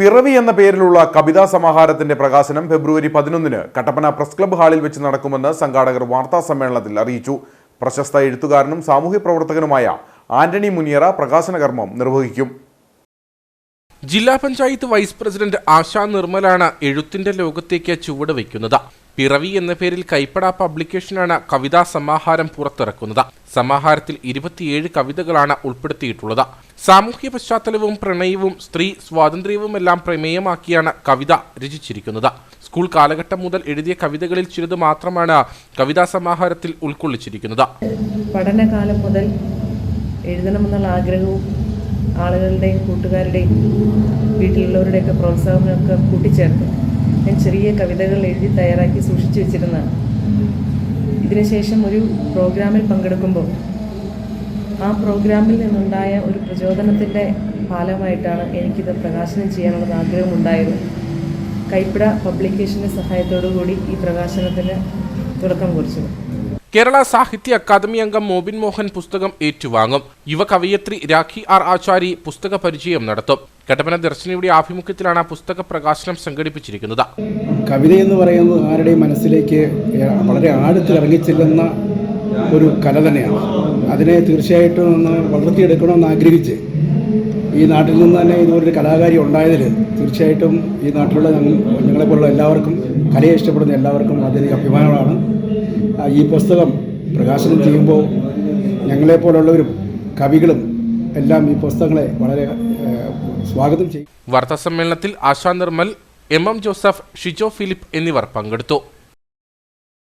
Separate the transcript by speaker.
Speaker 1: പിറവി എന്ന പേരിലുള്ള കവിതാ സമാഹാരത്തിന്റെ പ്രകാശനം ഫെബ്രുവരി പതിനൊന്നിന് കട്ടപ്പന പ്രസ് ക്ലബ് ഹാളിൽ വെച്ച് നടക്കുമെന്ന് സംഘാടകർ വാർത്താ സമ്മേളനത്തിൽ അറിയിച്ചു. പ്രശസ്ത എഴുത്തുകാരനും സാമൂഹ്യ പ്രവർത്തകനുമായ ആന്റണി മുനിയറ പ്രകാശന കർമ്മം നിർവഹിക്കും.
Speaker 2: ജില്ലാ പഞ്ചായത്ത് വൈസ് പ്രസിഡന്റ് ആശാ നിർമ്മലാണ് എഴുത്തിന്റെ ലോകത്തേക്ക് ചുവട് വയ്ക്കുന്നത്. പിറവി എന്ന പേരിൽ കൈപ്പട പബ്ലിക്കേഷനാണ് കവിതാ സമാഹാരം പുറത്തിറക്കുന്നത്. സമാഹാരത്തിൽ ഇരുപത്തിയേഴ് കവിതകളാണ് ഉൾപ്പെടുത്തിയിട്ടുള്ളത്. സാമൂഹ്യ പശ്ചാത്തലവും പ്രണയവും സ്ത്രീ സ്വാതന്ത്ര്യവുമെല്ലാം പ്രമേയമാക്കിയാണ് കവിത രചിച്ചിരിക്കുന്നത്. സ്കൂൾ കാലഘട്ടം മുതൽ എഴുതിയ കവിതകളിൽ ചിലത് മാത്രമാണ് കവിതാ സമാഹാരത്തിൽ ഉൾക്കൊള്ളിച്ചിരിക്കുന്നത്.
Speaker 3: പഠനകാലം മുതൽ എഴുതണമെന്നുള്ള ആഗ്രഹവും ആളുകളുടെയും കൂട്ടുകാരുടെയും വീട്ടിലുള്ളവരുടെയൊക്കെ പ്രോത്സാഹനമൊക്കെ കൂട്ടിച്ചേർത്ത് ഞാൻ ചെറിയ കവിതകൾ എഴുതി തയ്യാറാക്കി സൂക്ഷിച്ചു വെച്ചിരുന്നതാണ്. ഇതിനുശേഷം ഒരു പ്രോഗ്രാമിൽ പങ്കെടുക്കുമ്പോൾ ആ പ്രോഗ്രാമിൽ നിന്നുണ്ടായ ഒരു പ്രചോദനത്തിന്റെ ഫലമായിട്ടാണ് എനിക്കിത് പ്രകാശനം ചെയ്യാനുള്ള ആഗ്രഹമുണ്ടായത്. കൈപ്പിട പബ്ലിക്കേഷന്റെ സഹായത്തോടു കൂടി ഈ പ്രകാശനത്തിന് തുടക്കം കുറിച്ചത്.
Speaker 2: കേരള സാഹിത്യ അക്കാദമി അംഗം മോബിൻ മോഹൻ പുസ്തകം ഏറ്റുവാങ്ങും. യുവ കവയത്രി രാഖി ആർ ആചാരി പുസ്തക പരിചയം നടത്തും. കട്ടപ്പന ദർശനയുടെ ആഭിമുഖ്യത്തിലാണ് പുസ്തക പ്രകാശനം സംഘടിപ്പിച്ചിരിക്കുന്നത്.
Speaker 4: കവിത എന്ന് പറയുന്നത് ആരുടെയും മനസ്സിലേക്ക് വളരെ ആഴത്തിൽ ഇറങ്ങിച്ചെല്ലുന്ന ഒരു കല തന്നെയാണ്. അതിനെ തീർച്ചയായിട്ടും ഒന്ന് വളർത്തിയെടുക്കണമെന്ന് ആഗ്രഹിച്ച് ഈ നാട്ടിൽ നിന്ന് തന്നെ ഇതുപോലൊരു കലാകാരി ഉണ്ടായതിൽ തീർച്ചയായിട്ടും ഈ നാട്ടിലുള്ള ഞങ്ങളെപ്പോലുള്ള എല്ലാവർക്കും കലയെ ഇഷ്ടപ്പെടുന്ന എല്ലാവർക്കും വളരെയധികം അഭിമാനമാണ്. ഈ പുസ്തകം പ്രകാശനം ചെയ്യുമ്പോൾ ഞങ്ങളെപ്പോലുള്ളവരും കവികളും എല്ലാം ഈ പുസ്തകങ്ങളെ വളരെ സ്വാഗതം ചെയ്യും.
Speaker 2: വാർത്താ സമ്മേളനത്തിൽ Asha Nirmal M M Joseph Shijo Philip എന്നിവർ പങ്കെടുത്തു.